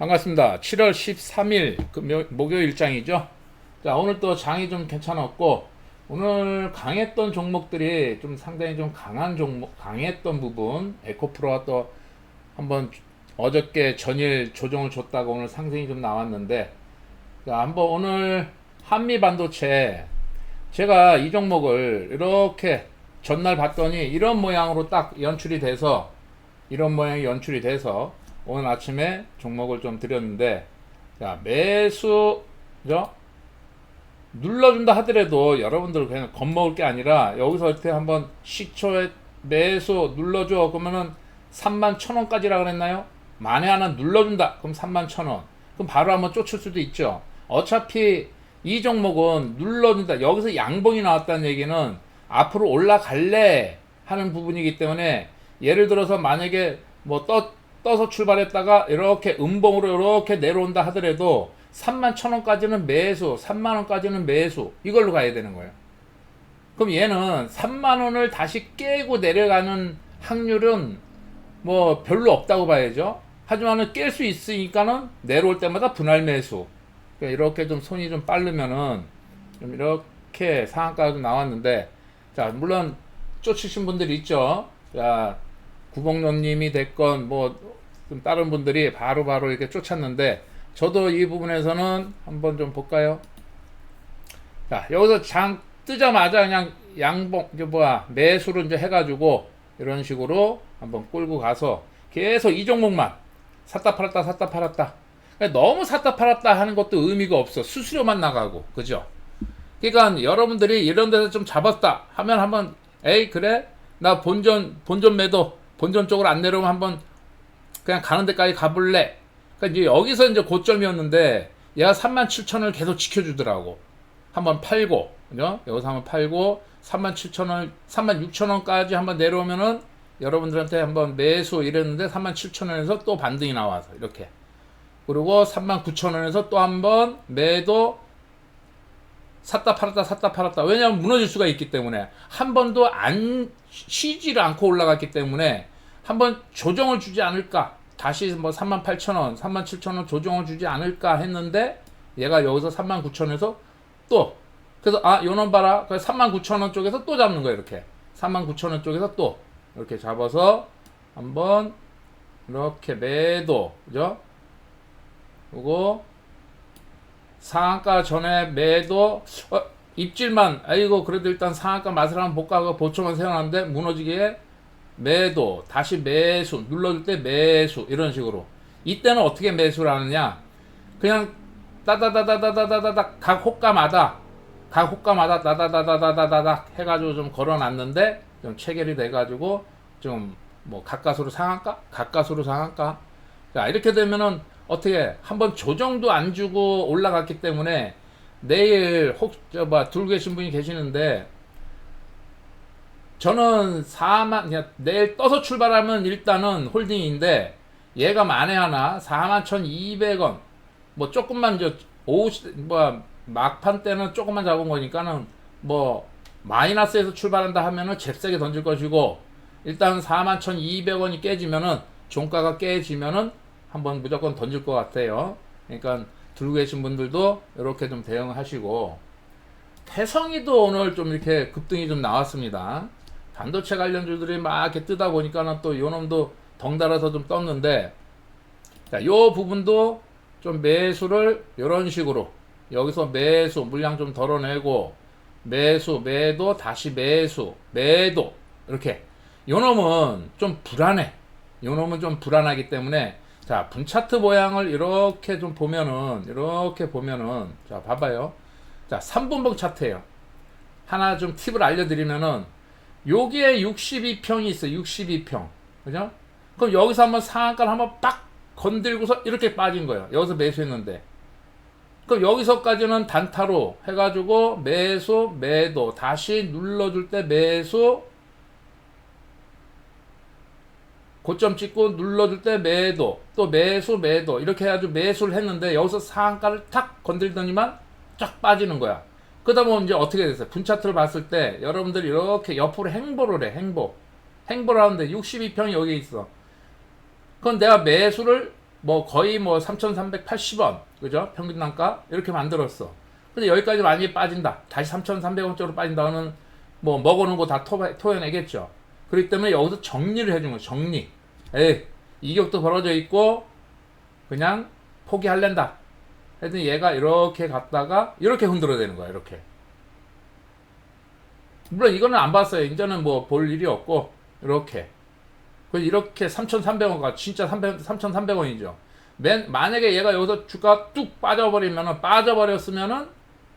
반갑습니다. 7월 13일 금요, 목요일장이죠. 자, 오늘 또 장이 좀 괜찮았고, 오늘 강했던 종목들이 좀 상당히 좀 강한 종목, 강했던 부분, 에코프로가 또 한번 어저께 전일 조정을 줬다가 오늘 상승이 좀 나왔는데, 자, 한번 오늘 한미 반도체, 제가 이 종목을 이렇게 전날 봤더니 이런 모양으로 딱 연출이 돼서, 이런 모양이 연출이 돼서, 오늘 아침에 종목을 좀 드렸는데 자 매수 죠 눌러준다 하더라도 여러분들 그냥 겁먹을 게 아니라 여기서 이렇게 한번 시초에 매수 눌러줘 그러면은 3만 천 원까지라 그랬나요? 만에 하나 눌러준다 그럼 3만 천 원. 그럼 바로 한번 쫓을 수도 있죠. 어차피 이 종목은 눌러준다. 여기서 양봉이 나왔다는 얘기는 앞으로 올라갈래 하는 부분이기 때문에 예를 들어서 만약에 뭐떠 떠서 출발했다가 이렇게 음봉으로 이렇게 내려온다 하더라도 3만 천 원까지는 매수, 3만 원까지는 매수 이걸로 가야 되는 거예요. 그럼 얘는 3만 원을 다시 깨고 내려가는 확률은 뭐 별로 없다고 봐야죠. 하지만은 깰 수 있으니까는 내려올 때마다 분할 매수. 그러니까 이렇게 좀 손이 좀 빠르면은 좀 이렇게 상한가가 좀 나왔는데 자 물론 쫓으신 분들이 있죠. 자 구봉론님이 됐건 뭐좀 다른 분들이 바로바로 바로 이렇게 쫓았는데 저도 이 부분에서는 한번 좀 볼까요? 자 여기서 장 뜨자마자 그냥 양봉 이제 뭐야 매수를 이제 해가지고 이런 식으로 한번 끌고 가서 계속 이 종목만 샀다 팔았다 샀다 팔았다 그러니까 너무 샀다 팔았다 하는 것도 의미가 없어 수수료만 나가고 그죠? 그러니까 여러분들이 이런 데서 좀 잡았다 하면 한번 에이 그래 나 본전 본전 매도 본전 쪽으로 안 내려오면 한번 그냥 가는 데까지 가볼래. 그러니까 이제 여기서 이제 고점이었는데 얘가 3만 7천을 계속 지켜주더라고. 한번 팔고, 그죠? 여기서 한번 팔고 3만 7천 원, 3만 6천 원까지 한번 내려오면은 여러분들한테 한번 매수 이랬는데 3만 7천 원에서 또 반등이 나와서 이렇게. 그리고 3만 9천 원에서 또 한번 매도 샀다 팔았다 샀다 팔았다. 왜냐하면 무너질 수가 있기 때문에 한 번도 안 쉬지를 않고 올라갔기 때문에 한번 조정을 주지 않을까. 다시 뭐 3만 8천 원, 3만 7천 원 조정을 주지 않을까 했는데 얘가 여기서 3만 9천 원에서 또 그래서 아 요놈 봐라. 그래서 3만 9천 원 쪽에서 또 잡는 거예요 이렇게 3만 9천 원 쪽에서 또 이렇게 잡아서 한번 이렇게 매도 그죠? 그리고 상한가 전에 매도 어, 입질만 아이고 그래도 일단 상한가 맛을 한번 볼까 하고 보초만 세워놨는데 무너지게 매도 다시 매수 눌러줄 때 매수 이런 식으로. 이때는 어떻게 매수를 하느냐? 그냥 따다다다다다다다 각 호가마다 각 호가마다 따다다다다다다 해가지고 좀 걸어놨는데 좀 체결이 돼가지고 좀 뭐 가까스로 상한가? 가까스로 상한가? 자 이렇게 되면은 어떻게 한번 조정도 안 주고 올라갔기 때문에 내일 혹저뭐 들고 계신 분이 계시는데 저는 4만 그냥 내일 떠서 출발하면 일단은 홀딩인데 얘가 만에 하나 4만 1,200원 뭐 조금만 저 오후 뭐 막판 때는 조금만 잡은 거니까는 뭐 마이너스에서 출발한다 하면은 잽세게 던질 것이고 일단 4만 1,200원이 깨지면은 종가가 깨지면은 한번 무조건 던질 것 같아요. 그러니까 들고 계신 분들도 이렇게 좀 대응하시고 태성이도 오늘 좀 이렇게 급등이 좀 나왔습니다. 반도체 관련주들이 막 이렇게 뜨다 보니까는 또 요놈도 덩달아서 좀 떴는데 자, 요 부분도 좀 매수를 이런 식으로 여기서 매수 물량 좀 덜어내고 매수 매도 다시 매수 매도 이렇게. 요놈은 좀 불안해. 요놈은 좀 불안하기 때문에 자 분차트 모양을 이렇게 좀 보면은 이렇게 보면은 자 봐봐요. 자 3분봉 차트예요. 하나 좀 팁을 알려드리면은 여기에 62평이 있어. 62평. 그죠? 그럼 여기서 한번 상한가를 한번 빡 건들고서 이렇게 빠진 거예요. 여기서 매수했는데. 그럼 여기서까지는 단타로 해가지고 매수, 매도. 다시 눌러줄 때 매수. 고점 찍고 눌러줄 때 매도. 또 매수, 매도. 이렇게 해가지고 매수를 했는데 여기서 상한가를 탁 건들더니만 쫙 빠지는 거야. 그러다 보면 이제 어떻게 됐어요? 분차트를 봤을 때 여러분들이 이렇게 옆으로 행보를 해, 행보. 행보를 하는데 62평이 여기 있어. 그건 내가 매수를 뭐 거의 뭐 3,380원 그죠? 평균 단가 이렇게 만들었어. 근데 여기까지 많이 빠진다. 다시 3,300원 쪽으로 빠진다는 뭐 먹어놓은 거 다 토해내겠죠. 그렇기 때문에 여기서 정리를 해준 거예요. 정리. 에이 이격도 벌어져 있고 그냥 포기할랜다. 하여튼 얘가 이렇게 갔다가 이렇게 흔들어대는 거야. 이렇게. 물론 이거는 안 봤어요. 이제는 뭐 볼 일이 없고 이렇게. 그래서 이렇게 3,300원가 진짜 300, 3,300원이죠. 맨, 만약에 얘가 여기서 주가 뚝 빠져버리면은 빠져버렸으면은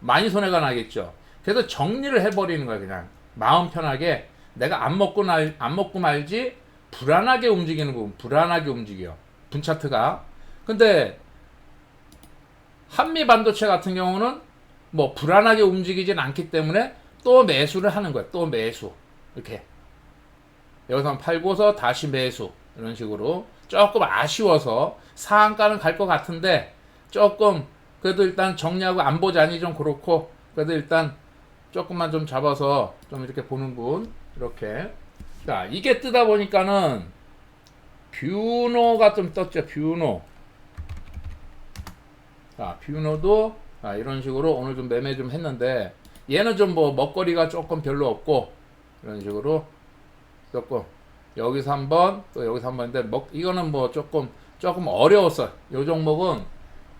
많이 손해가 나겠죠. 그래서 정리를 해버리는 거야 그냥 마음 편하게 내가 안 먹고 날, 안 먹고 말지 불안하게 움직이는 부분 불안하게 움직여 분차트가 근데 한미 반도체 같은 경우는 뭐 불안하게 움직이진 않기 때문에 또 매수를 하는 거야 또 매수. 이렇게. 여기서 팔고서 다시 매수. 이런 식으로 조금 아쉬워서 상한가는 갈 것 같은데 조금 그래도 일단 정리하고 안 보자니 좀 그렇고 그래도 일단 조금만 좀 잡아서 좀 이렇게 보는 분. 이렇게. 자 이게 뜨다 보니까는 뷰노가 좀 떴죠 뷰노 자 뷰노도 자, 이런 식으로 오늘 좀 매매 좀 했는데 얘는 좀 뭐 먹거리가 조금 별로 없고 이런 식으로 조금 여기서 한번 또 여기서 한번인데 먹 이거는 뭐 조금 조금 어려웠어. 요 종목은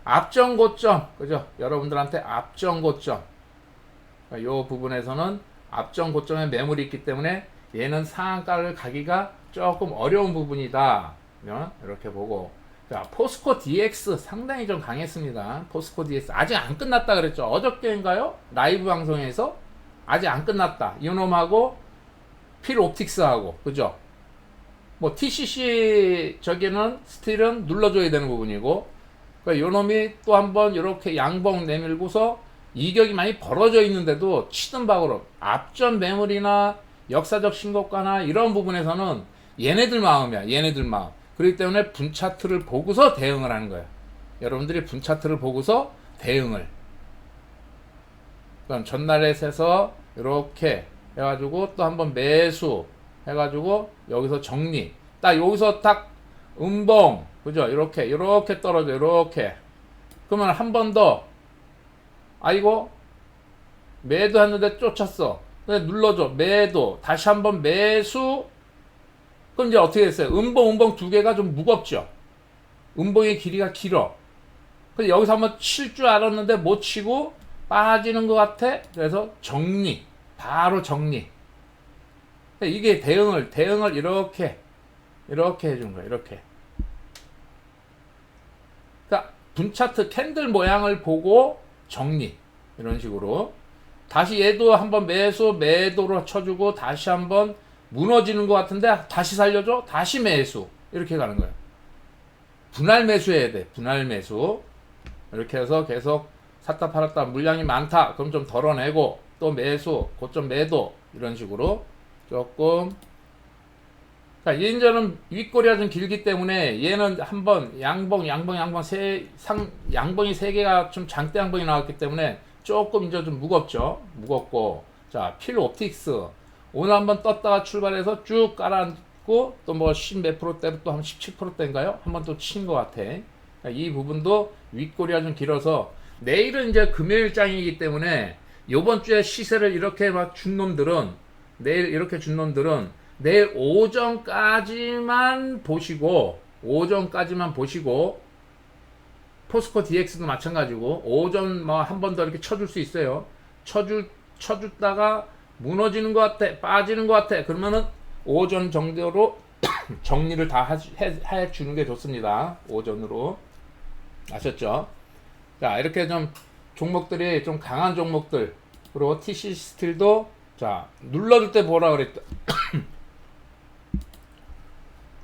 앞전 고점 그죠? 여러분들한테 앞전 고점 요 부분에서는 앞전 고점에 매물이 있기 때문에 얘는 상한가를 가기가 조금 어려운 부분이다. 이렇게 보고 자 포스코 DX 상당히 좀 강했습니다. 포스코 DX 아직 안 끝났다 그랬죠. 어저께인가요? 라이브 방송에서 아직 안 끝났다. 이놈하고 필 옵틱스하고 그죠? 뭐 TCC 저기는 스틸은 눌러줘야 되는 부분이고 그러니까 요놈이 또 한번 이렇게 양봉 내밀고서 이격이 많이 벌어져 있는데도 치든 박으로 앞전 매물이나 역사적 신고가나 이런 부분에서는 얘네들 마음이야 얘네들 마음 그렇기 때문에 분차트를 보고서 대응을 하는 거예요. 여러분들이 분차트를 보고서 대응을. 그럼 전날에 세서 이렇게 해가지고 또 한번 매수 해가지고 여기서 정리. 딱 여기서 딱 음봉. 그죠? 이렇게 이렇게 떨어져 이렇게. 그러면 한 번 더. 아이고 매도 했는데 쫓았어. 눌러줘. 매도. 다시 한번 매수 그럼 이제 어떻게 됐어요? 음봉 음봉 두 개가 좀 무겁죠? 음봉의 길이가 길어. 근데 여기서 한번 칠 줄 알았는데 못 치고 빠지는 것 같아? 그래서 정리. 바로 정리. 이게 대응을 대응을 이렇게 이렇게 해준 거예요. 이렇게. 그러니까 분차트 캔들 모양을 보고 정리. 이런 식으로. 다시 얘도 한번 매수 매도로 쳐주고 다시 한번 무너지는 것 같은데 다시 살려줘 다시 매수 이렇게 가는 거예요. 분할 매수해야 돼. 분할 매수 이렇게 해서 계속 샀다 팔았다 물량이 많다 그럼 좀 덜어내고 또 매수 고점 매도 이런 식으로 조금 자, 이인전은 윗꼬리가 좀 길기 때문에 얘는 한번 양봉, 양봉, 양봉 세, 상, 양봉이 세 개가 좀 장대 양봉이 나왔기 때문에 조금 이제 좀 무겁죠. 무겁고. 자, 필 옵틱스. 오늘 한번 떴다가 출발해서 쭉 깔아앉고 또 뭐 10몇 프로대로 또 한 17%대인가요? 한번 또 친 것 같아. 이 부분도 윗꼬리가 좀 길어서 내일은 이제 금요일장이기 때문에 요번 주에 시세를 이렇게 막 준 놈들은 내일 이렇게 준 놈들은 내일 오전까지만 보시고 오전까지만 보시고 포스코 DX도 마찬가지고 오전 뭐 한 번 더 이렇게 쳐줄 수 있어요. 쳐줄 쳐줬다가 무너지는 것 같아, 빠지는 것 같아. 그러면은 오전 정도로 정리를 다 해, 해 주는 게 좋습니다. 오전으로 아셨죠? 자 이렇게 좀 종목들이 좀 강한 종목들 그리고 TC 스틸도 자 눌러줄 때 뭐라 그랬다.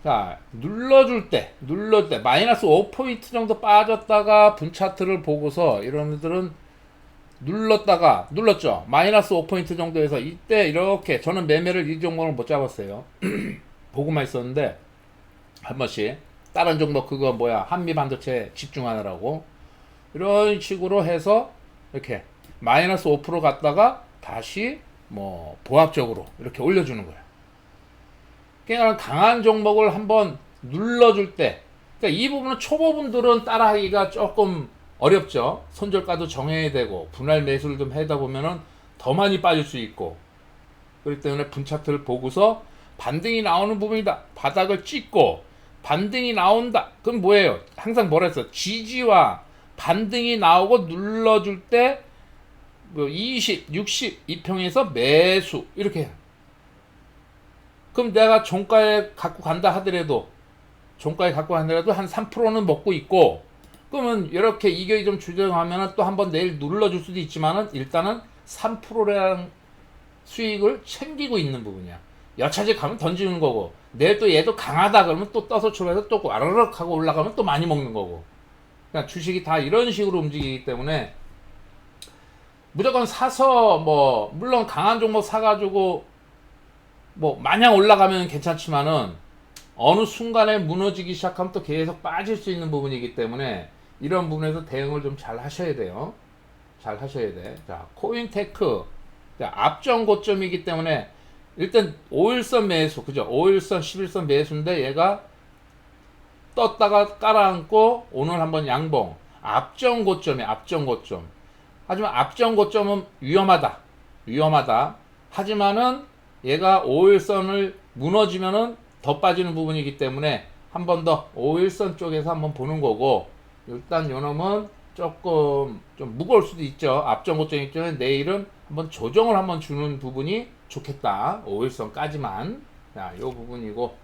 자, 눌러줄 때, 눌러줄 때, 마이너스 5포인트 정도 빠졌다가 분차트를 보고서 이런분들은 눌렀다가, 눌렀죠? 마이너스 5포인트 정도에서 이때 이렇게, 저는 매매를 이 종목을 못 잡았어요. 보고만 있었는데, 한 번씩. 다른 종목 그거 뭐야, 한미 반도체 집중하느라고. 이런 식으로 해서, 이렇게, 마이너스 5% 갔다가 다시 뭐, 보합적으로 이렇게 올려주는 거예요. 그러니까 강한 종목을 한번 눌러줄 때 그러니까 이 부분은 초보분들은 따라하기가 조금 어렵죠. 손절가도 정해야 되고 분할 매수를 좀 하다 보면은 더 많이 빠질 수 있고 그렇기 때문에 분차트를 보고서 반등이 나오는 부분이다. 바닥을 찍고 반등이 나온다. 그럼 뭐예요? 항상 뭐라 했어? 지지와 반등이 나오고 눌러줄 때뭐 20, 60 이평에서 매수 이렇게. 그럼 내가 종가에 갖고 간다 하더라도 종가에 갖고 간다라도 한 3%는 먹고 있고 그러면 이렇게 이격이 좀 주정하면은 또 한 번 내일 눌러줄 수도 있지만은 일단은 3%라는 수익을 챙기고 있는 부분이야. 여차지 가면 던지는 거고 내일 또 얘도 강하다 그러면 또 떠서 출발해서 또 아르륵 하고 올라가면 또 많이 먹는 거고 그러니까 주식이 다 이런 식으로 움직이기 때문에 무조건 사서 뭐 물론 강한 종목 사가지고 뭐 마냥 올라가면 괜찮지만은 어느 순간에 무너지기 시작하면 또 계속 빠질 수 있는 부분이기 때문에 이런 부분에서 대응을 좀 잘 하셔야 돼요. 잘 하셔야 돼. 자, 코인테크 자, 앞전 고점이기 때문에 일단 5일선 매수, 그죠? 5일선, 11선 매수인데 얘가 떴다가 깔아앉고 오늘 한번 양봉. 앞전 고점이 앞전 고점. 하지만 앞전 고점은 위험하다. 위험하다. 하지만은 얘가 5일선을 무너지면은 더 빠지는 부분이기 때문에 한 번 더 5일선 쪽에서 한번 보는 거고 일단 요놈은 조금 좀 무거울 수도 있죠. 앞전 고점 입장에 내일은 한번 조정을 한번 주는 부분이 좋겠다. 5일선까지만. 자, 요 부분이고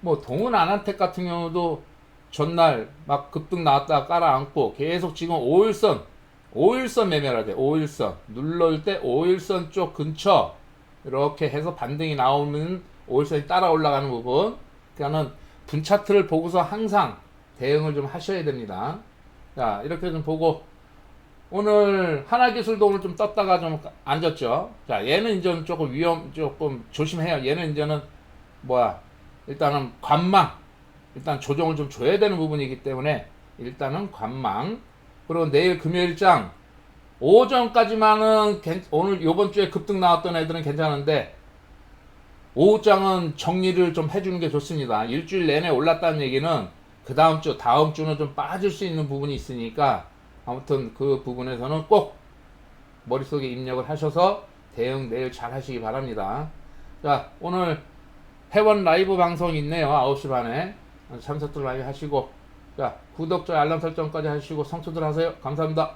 뭐 동은 아난텍 같은 경우도 전날 막 급등 나왔다가 깔아앉고 계속 지금 5일선 5일선 매매라 돼. 5일선 눌러줄 때 5일선 쪽 근처 이렇게 해서 반등이 나오면 5일선이 따라 올라가는 부분. 그러니까는 분 차트를 보고서 항상 대응을 좀 하셔야 됩니다. 자, 이렇게 좀 보고 오늘 하나기술도 오늘 좀 떴다가 좀 앉았죠. 자, 얘는 이제 조금 위험, 조금 조심해요. 얘는 이제는 뭐야, 일단은 관망, 일단 조정을 좀 줘야 되는 부분이기 때문에 일단은 관망. 그리고 내일 금요일장 오전까지만은 괜- 오늘 요번 주에 급등 나왔던 애들은 괜찮은데 오후장은 정리를 좀 해주는 게 좋습니다. 일주일 내내 올랐다는 얘기는 그 다음 주, 다음 주는 좀 빠질 수 있는 부분이 있으니까 아무튼 그 부분에서는 꼭 머릿속에 입력을 하셔서 대응 내일 잘 하시기 바랍니다. 자, 오늘 회원 라이브 방송 있네요. 9시 반에. 참석들 많이 하시고, 자, 구독, 좋아요, 알람 설정까지 하시고 성투들 하세요. 감사합니다.